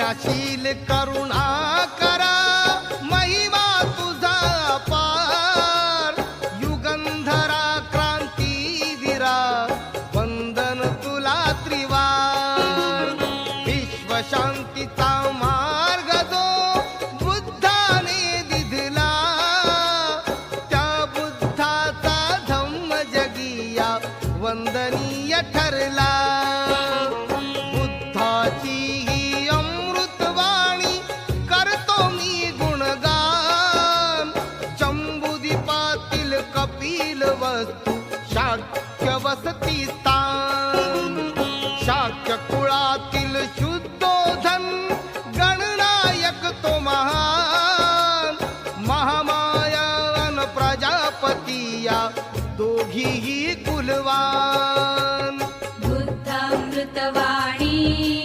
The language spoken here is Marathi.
ज्ञानशील करुणा करा महिमा तुझा पार. युगंधरा क्रांती विरा वंदन तुला त्रिवार. विश्वशांतीचा मार्ग जो बुद्धाने दिधला त्या बुद्धाचा धम्म जगिया वंदनीय ठरला. बुद्धाची कपिल वस्तु शाक्य वसती स्थान शाक्य कुळातील शुद्धोधन गणनायक तो महान. महामायान प्रजापती या दोघीही कुलवान. बुद्धामृतवाणी.